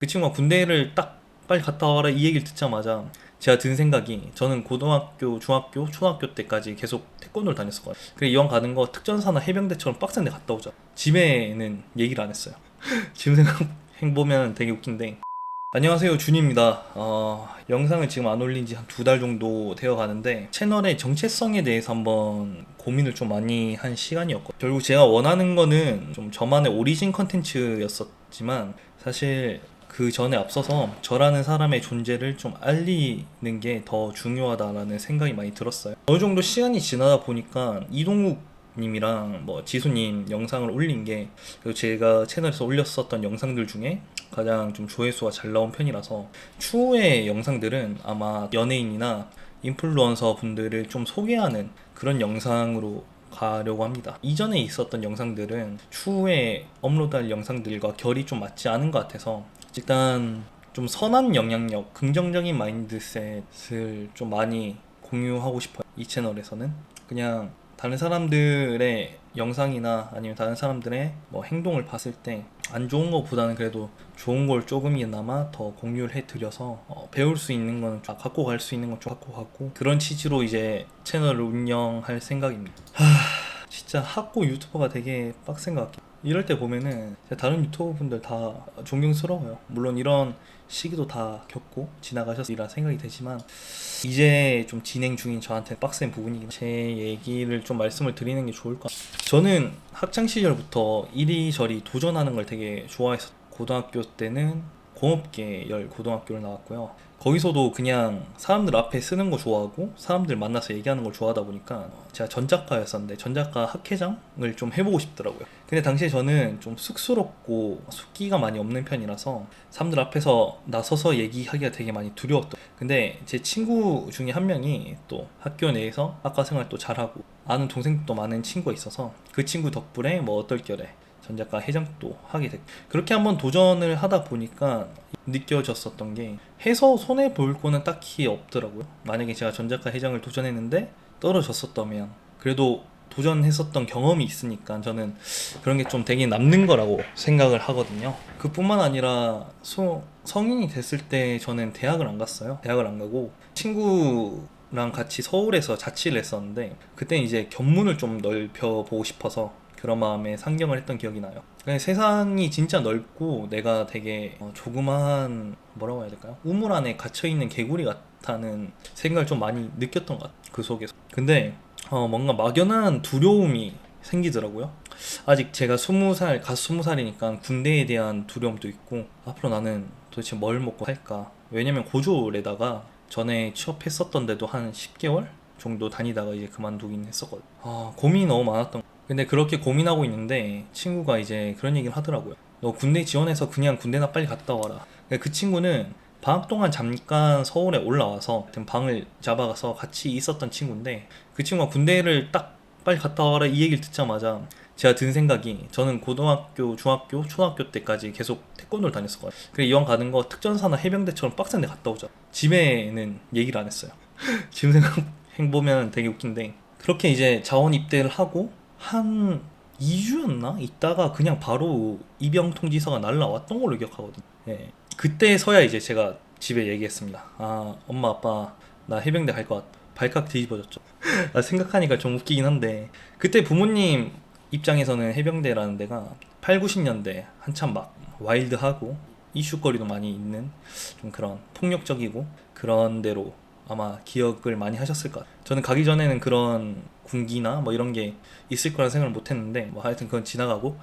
그 친구가 군대를 딱 빨리 갔다 와라 이 얘기를 듣자마자 제가 든 생각이 저는 고등학교, 중학교, 초등학교 때까지 계속 태권도를 다녔었거든요. 그래 이왕 가는 거 특전사나 해병대처럼 빡센 데 갔다 오자. 집에는 얘기를 안 했어요. 지금 생각해보면 되게 웃긴데 안녕하세요 준입니다. 어, 영상을 지금 안 올린 지 한 두 달 정도 되어 가는데 채널의 정체성에 대해서 한번 고민을 좀 많이 한 시간이었고 결국 제가 원하는 거는 좀 저만의 오리진 컨텐츠였었지만 사실 그 전에 앞서서 저라는 사람의 존재를 좀 알리는 게 더 중요하다라는 생각이 많이 들었어요. 어느 정도 시간이 지나다 보니까 이동욱 님이랑 뭐 지수님 영상을 올린 게 제가 채널에서 올렸었던 영상들 중에 가장 좀 조회수가 잘 나온 편이라서 추후의 영상들은 아마 연예인이나 인플루언서 분들을 좀 소개하는 그런 영상으로 가려고 합니다. 이전에 있었던 영상들은 추후에 업로드할 영상들과 결이 좀 맞지 않은 것 같아서 일단 좀 선한 영향력, 긍정적인 마인드셋을 좀 많이 공유하고 싶어요. 이 채널에서는 그냥 다른 사람들의 영상이나 아니면 다른 사람들의 뭐 행동을 봤을 때 안 좋은 것보다는 그래도 좋은 걸 조금이나마 더 공유를 해드려서 어, 배울 수 있는 거는 좀 갖고 갈 수 있는 건 좀 갖고 가고 그런 취지로 이제 채널을 운영할 생각입니다. 하, 진짜 학고 유튜버가 되게 빡센 것 같아요. 이럴 때 보면은 다른 유튜버 분들 다 존경스러워요. 물론 이런 시기도 다 겪고 지나가셨으리라 생각이 되지만 이제 좀 진행 중인 저한테 빡센 부분이긴 제 얘기를 좀 말씀을 드리는 게 좋을 것 같아요. 저는 학창 시절부터 이리저리 도전하는 걸 되게 좋아했었. 고등학교 때는 공업계열 고등학교를 나왔고요. 거기서도 그냥 사람들 앞에 쓰는 거 좋아하고 사람들 만나서 얘기하는 걸 좋아하다 보니까 제가 전작가였었는데 전작가 학회장을 좀 해보고 싶더라고요. 근데 당시에 저는 좀 쑥스럽고 숙기가 많이 없는 편이라서 사람들 앞에서 나서서 얘기하기가 되게 많이 두려웠던. 근데 제 친구 중에 한 명이 또 학교 내에서 학과 생활 또 잘하고 아는 동생도 많은 친구가 있어서 그 친구 덕분에 뭐 어떨결에 전작가 회장도 하게 됐고 그렇게 한번 도전을 하다 보니까 느껴졌었던 게 해서 손해 볼 거는 딱히 없더라고요. 만약에 제가 전작가 회장을 도전했는데 떨어졌었다면 그래도 도전했었던 경험이 있으니까 저는 그런 게 좀 되게 남는 거라고 생각을 하거든요. 그뿐만 아니라 소, 성인이 됐을 때 저는 대학을 안 갔어요. 대학을 안 가고 친구랑 같이 서울에서 자취를 했었는데 그때 이제 견문을 좀 넓혀 보고 싶어서 그런 마음에 상경을 했던 기억이 나요. 세상이 진짜 넓고 내가 되게 어, 조그마한 뭐라고 해야 될까요? 우물 안에 갇혀 있는 개구리 같다는 생각을 좀 많이 느꼈던 것 같아요. 그 속에서. 근데 어, 뭔가 막연한 두려움이 생기더라고요. 아직 제가 스무 살, 갓 스무 살이니까 군대에 대한 두려움도 있고 앞으로 나는 도대체 뭘 먹고 살까? 왜냐면 고졸에다가 전에 취업했었던 데도 한 10개월 정도 다니다가 이제 그만두긴 했었거든요. 아, 고민이 너무 많았던 근데 그렇게 고민하고 있는데 친구가 이제 그런 얘기를 하더라고요. 너 군대 지원해서 그냥 군대나 빨리 갔다 와라. 그 친구는 방학 동안 잠깐 서울에 올라와서 방을 잡아가서 같이 있었던 친구인데 그 친구가 군대를 딱 빨리 갔다 와라 이 얘기를 듣자마자 제가 든 생각이 저는 고등학교, 중학교, 초등학교 때까지 계속 태권도를 다녔었거든요. 그래 이왕 가는 거 특전사나 해병대처럼 빡센 데 갔다 오자. 집에는 얘기를 안 했어요. 지금 생각해 보면 되게 웃긴데 그렇게 이제 자원 입대를 하고 한 2주였나? 있다가 그냥 바로 입영 통지서가 날라왔던 걸로 기억하거든요. 예. 그때서야 이제 제가 집에 얘기했습니다. 아, 엄마, 아빠, 나 해병대 갈 것 같다. 발칵 뒤집어졌죠. 아, 생각하니까 좀 웃기긴 한데, 그때 부모님 입장에서는 해병대라는 데가 8, 90년대 한참 막 와일드하고 이슈거리도 많이 있는 좀 그런 폭력적이고 그런 데로 아마 기억을 많이 하셨을 것 같아요. 저는 가기 전에는 그런 군기나 뭐 이런 게 있을 거라 생각을 못 했는데 뭐 하여튼 그건 지나가고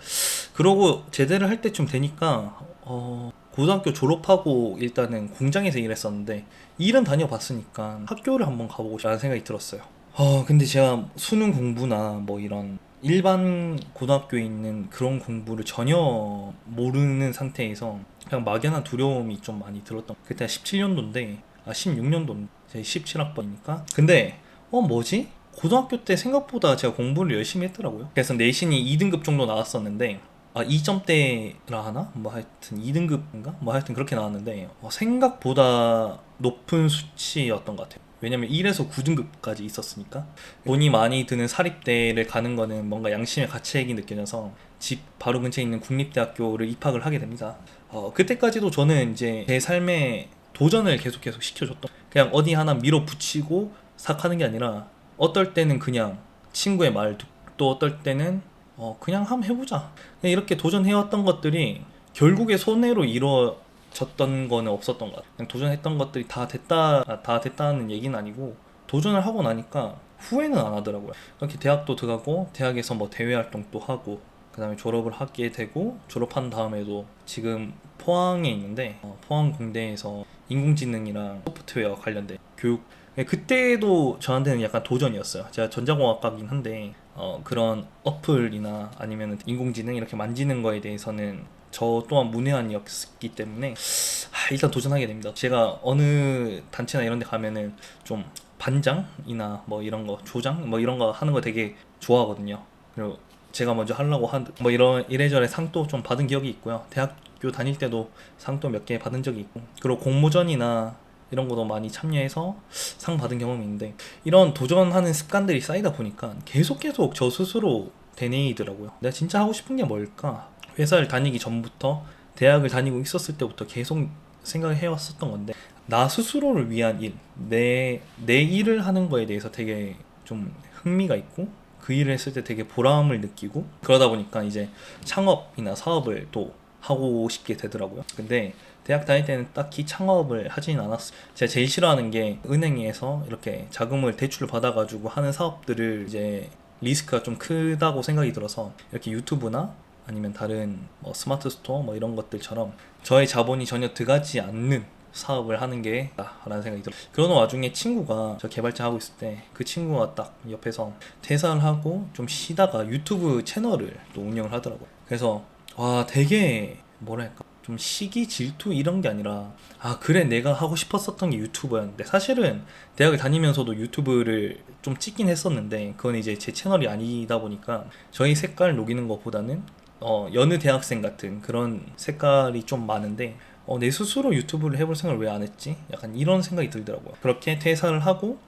그러고 제대를 할 때쯤 되니까 어 고등학교 졸업하고 일단은 공장에서 일했었는데 일은 다녀봤으니까 학교를 한번 가보고 싶다는 생각이 들었어요. 어 근데 제가 수능 공부나 뭐 이런 일반 고등학교에 있는 그런 공부를 전혀 모르는 상태에서 그냥 막연한 두려움이 좀 많이 들었던 그때 17년도인데 아 16년도 제 17학번이니까. 근데 어 뭐지? 고등학교 때 생각보다 제가 공부를 열심히 했더라고요. 그래서 내신이 2등급 정도 나왔었는데 아 2점대라 하나? 뭐 하여튼 2등급인가? 뭐 하여튼 그렇게 나왔는데 어, 생각보다 높은 수치였던 것 같아요. 왜냐면 1에서 9등급까지 있었으니까. 돈이 많이 드는 사립대를 가는 거는 뭔가 양심의 가책이 느껴져서 집 바로 근처에 있는 국립대학교를 입학을 하게 됩니다. 어, 그때까지도 저는 이제 제 삶에 도전을 계속 계속 시켜줬던 그냥 어디 하나 밀어붙이고 싹 하는 게 아니라 어떨 때는 그냥 친구의 말 듣고 또 어떨 때는 어, 그냥 한번 해보자. 그냥 이렇게 도전해왔던 것들이 결국에 손해로 이루어졌던 거는 없었던 것 같아요. 그냥 도전했던 것들이 다 됐다 아, 다 됐다는 얘기는 아니고 도전을 하고 나니까 후회는 안 하더라고요. 이렇게 대학도 들어가고 대학에서 뭐 대외 활동도 하고 그 다음에 졸업을 하게 되고 졸업한 다음에도 지금 포항에 있는데 어, 포항 공대에서 인공지능이랑 소프트웨어 관련된 교육 네, 그때도 저한테는 약간 도전이었어요. 제가 전자공학과긴 한데 어, 그런 어플이나 아니면 인공지능 이렇게 만지는 거에 대해서는 저 또한 문외한이었기 때문에 아, 일단 도전하게 됩니다. 제가 어느 단체나 이런 데 가면은 좀 반장이나 뭐 이런 거 조장 뭐 이런 거 하는 거 되게 좋아하거든요. 그리고 제가 먼저 하려고 한 뭐 이런 이래저래 상도 좀 받은 기억이 있고요. 대학 교 다닐 때도 상도 몇 개 받은 적이 있고 그리고 공모전이나 이런 것도 많이 참여해서 상 받은 경험이 있는데 이런 도전하는 습관들이 쌓이다 보니까 계속 계속 저 스스로 되뇌이더라고요. 내가 진짜 하고 싶은 게 뭘까? 회사를 다니기 전부터 대학을 다니고 있었을 때부터 계속 생각을 해왔었던 건데 나 스스로를 위한 일, 내, 내 일을 하는 거에 대해서 되게 좀 흥미가 있고 그 일을 했을 때 되게 보람을 느끼고 그러다 보니까 이제 창업이나 사업을 또 하고 싶게 되더라고요. 근데 대학 다닐 때는 딱히 창업을 하진 않았어요. 제가 제일 싫어하는 게 은행에서 이렇게 자금을 대출을 받아가지고 하는 사업들을 이제 리스크가 좀 크다고 생각이 들어서 이렇게 유튜브나 아니면 다른 뭐 스마트 스토어 뭐 이런 것들처럼 저의 자본이 전혀 들어가지 않는 사업을 하는 게 라는 생각이 들어요. 그러는 와중에 친구가 저 개발자 하고 있을 때 그 친구가 딱 옆에서 퇴사를 하고 좀 쉬다가 유튜브 채널을 또 운영을 하더라고요. 그래서 와 되게 뭐랄까 좀 시기 질투 이런 게 아니라 아 그래 내가 하고 싶었었던 게 유튜버였는데 사실은 대학을 다니면서도 유튜브를 좀 찍긴 했었는데 그건 이제 제 채널이 아니다 보니까 저희 색깔 녹이는 것보다는 어 여느 대학생 같은 그런 색깔이 좀 많은데 어, 내 스스로 유튜브를 해볼 생각을 왜 안 했지? 약간 이런 생각이 들더라고요. 그렇게 퇴사를 하고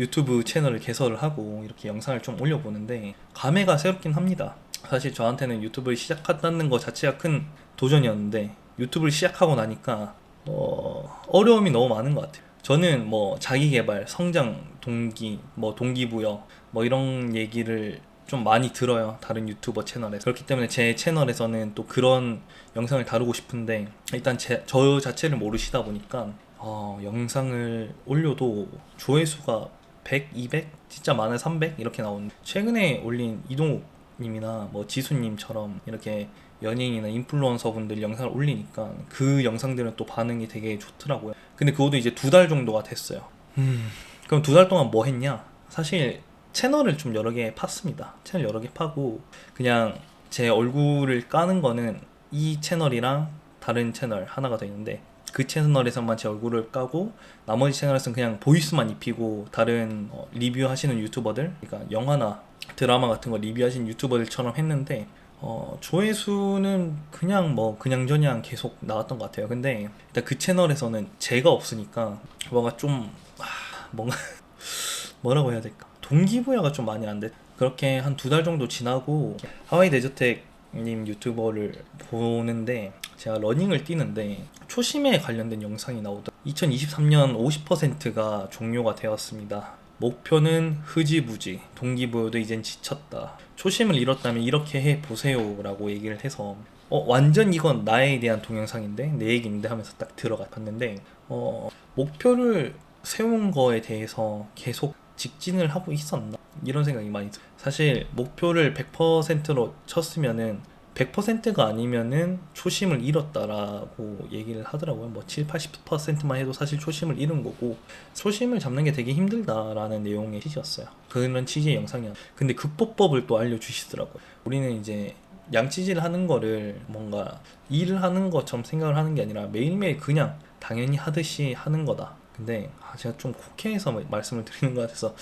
유튜브 채널을 개설을 하고 이렇게 영상을 좀 올려보는데 감회가 새롭긴 합니다. 사실 저한테는 유튜브를 시작한다는 것 자체가 큰 도전이었는데 유튜브를 시작하고 나니까 어, 어려움이 너무 많은 것 같아요. 저는 뭐 자기 개발, 성장 동기, 뭐 동기부여 뭐 이런 얘기를 좀 많이 들어요. 다른 유튜버 채널에. 그렇기 때문에 제 채널에서는 또 그런 영상을 다루고 싶은데 일단 제, 저 자체를 모르시다 보니까 어, 영상을 올려도 조회수가 100, 200, 진짜 많은 300 이렇게 나오는데 최근에 올린 이동욱 님이나 뭐 지수님처럼 이렇게 연예인이나 인플루언서 분들 영상을 올리니까 그 영상들은 또 반응이 되게 좋더라고요. 근데 그것도 이제 두 달 정도가 됐어요. 음, 그럼 두 달 동안 뭐 했냐? 사실 채널을 좀 여러 개 팠습니다. 채널 여러 개 파고 그냥 제 얼굴을 까는 거는 이 채널이랑 다른 채널 하나가 더 있는데 그 채널에서만 제 얼굴을 까고 나머지 채널에서는 그냥 보이스만 입히고 다른 어, 리뷰하시는 유튜버들 그러니까 영화나 드라마 같은 거 리뷰하신 유튜버들처럼 했는데 어, 조회수는 그냥 뭐 그냥저냥 계속 나왔던 것 같아요. 근데 일단 그 채널에서는 제가 없으니까 뭔가 좀 아, 뭔가 뭐라고 해야 될까? 동기부여가 좀 많이 안 돼. 그렇게 한 두 달 정도 지나고 하와이 데저텍님 유튜버를 보는데 제가 러닝을 뛰는데 초심에 관련된 영상이 나오다. 2023년 50%가 종료가 되었습니다. 목표는 흐지부지, 동기부여도 이젠 지쳤다. 초심을 잃었다면 이렇게 해 보세요 라고 얘기를 해서 어 완전 이건 나에 대한 동영상인데 내 얘기인데 하면서 딱 들어가 봤는데 어 목표를 세운 거에 대해서 계속 직진을 하고 있었나 이런 생각이 많이 들어요. 사실 목표를 100%로 쳤으면은 100%가 아니면은 초심을 잃었다라고 얘기를 하더라고요. 뭐 7, 80%만 해도 사실 초심을 잃은 거고 초심을 잡는 게 되게 힘들다라는 내용의 취지였어요. 그런 취지의 영상이야. 근데 극복법을 또 알려주시더라고요. 우리는 이제 양치질 하는 거를 뭔가 일을 하는 것처럼 생각을 하는 게 아니라 매일매일 그냥 당연히 하듯이 하는 거다. 근데 아, 제가 좀 국회에서 말씀을 드리는 것 같아서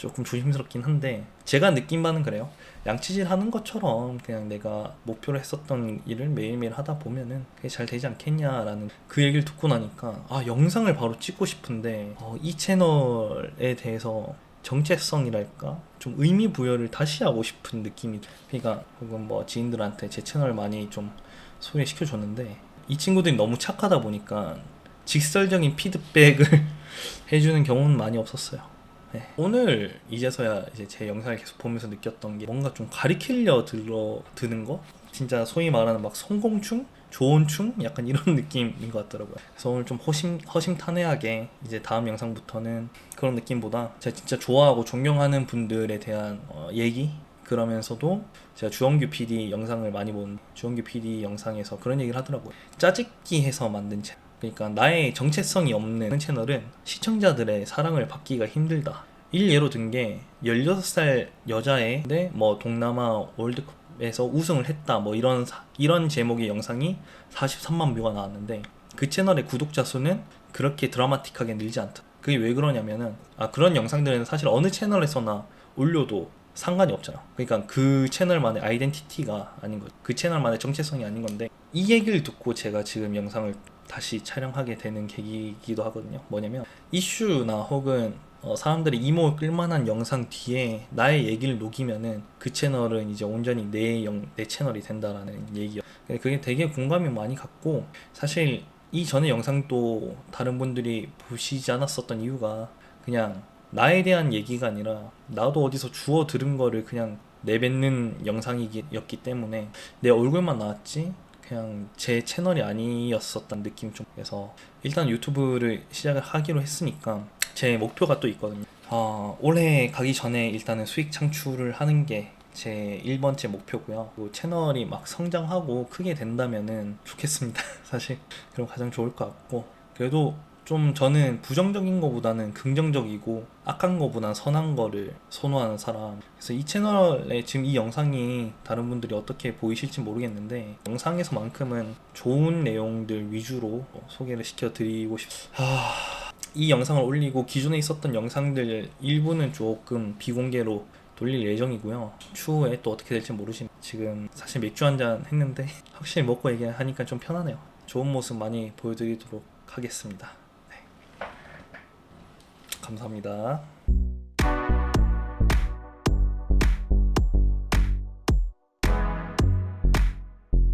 조금 조심스럽긴 한데 제가 느낀 바는 그래요. 양치질 하는 것처럼 그냥 내가 목표로 했었던 일을 매일매일 하다 보면은 그게 잘 되지 않겠냐라는 그 얘기를 듣고 나니까 아 영상을 바로 찍고 싶은데 어, 이 채널에 대해서 정체성이랄까 좀 의미 부여를 다시 하고 싶은 느낌이 그러니까 혹은 뭐 지인들한테 제 채널 많이 좀 소개시켜 줬는데 이 친구들이 너무 착하다 보니까 직설적인 피드백을 해주는 경우는 많이 없었어요. 네. 오늘 이제서야 이제 제 영상을 계속 보면서 느꼈던 게 뭔가 좀 가리키려 들어 드는 거 진짜 소위 말하는 막 성공충 조언충 약간 이런 느낌인 것 같더라고요. 그래서 오늘 좀 허심 허심탄회하게 이제 다음 영상부터는 그런 느낌보다 제가 진짜 좋아하고 존경하는 분들에 대한 어, 얘기 그러면서도 제가 주원규 PD 영상을 많이 본 주원규 PD 영상에서 그런 얘기를 하더라고요. 짜집기 해서 만든 채널. 그러니까 나의 정체성이 없는 채널은 시청자들의 사랑을 받기가 힘들다. 일 예로 든 게 16살 여자애 근뭐 동남아 월드컵에서 우승을 했다 뭐 이런 사- 이런 제목의 영상이 43만 뷰가 나왔는데 그 채널의 구독자 수는 그렇게 드라마틱하게 늘지 않다. 그게 왜 그러냐면은 아 그런 영상들은 사실 어느 채널에서나 올려도 상관이 없잖아. 그러니까 그 채널만의 아이덴티티가 아닌 거죠. 그 채널만의 정체성이 아닌 건데 이 얘기를 듣고 제가 지금 영상을 다시 촬영하게 되는 계기이기도 하거든요. 뭐냐면 이슈나 혹은 어, 사람들이 이목을 끌만한 영상 뒤에 나의 얘기를 녹이면은 그 채널은 이제 온전히 내, 영, 내 채널이 된다라는 얘기요. 그게 되게 공감이 많이 갔고 사실 이 전에 영상도 다른 분들이 보시지 않았었던 이유가 그냥 나에 대한 얘기가 아니라 나도 어디서 주워 들은 거를 그냥 내뱉는 영상이었기 때문에 내 얼굴만 나왔지 그냥 제 채널이 아니었었던 느낌 좀 그래서 일단 유튜브를 시작을 하기로 했으니까 제 목표가 또 있거든요. 어, 올해 가기 전에 일단은 수익 창출을 하는 게 제 1번째 목표고요. 그리고 채널이 막 성장하고 크게 된다면은 좋겠습니다. 사실 그럼 가장 좋을 것 같고 그래도 좀 저는 부정적인 거보다는 긍정적이고 악한 거보다는 선한 거를 선호하는 사람. 그래서 이 채널에 지금 이 영상이 다른 분들이 어떻게 보이실지 모르겠는데 영상에서만큼은 좋은 내용들 위주로 소개를 시켜드리고 싶. 하... 이 영상을 올리고 기존에 있었던 영상들 일부는 조금 비공개로 돌릴 예정이고요. 추후에 또 어떻게 될지 모르지만 지금 사실 맥주 한 잔 했는데 확실히 먹고 얘기하니까 좀 편하네요. 좋은 모습 많이 보여드리도록 하겠습니다. 네. 감사합니다.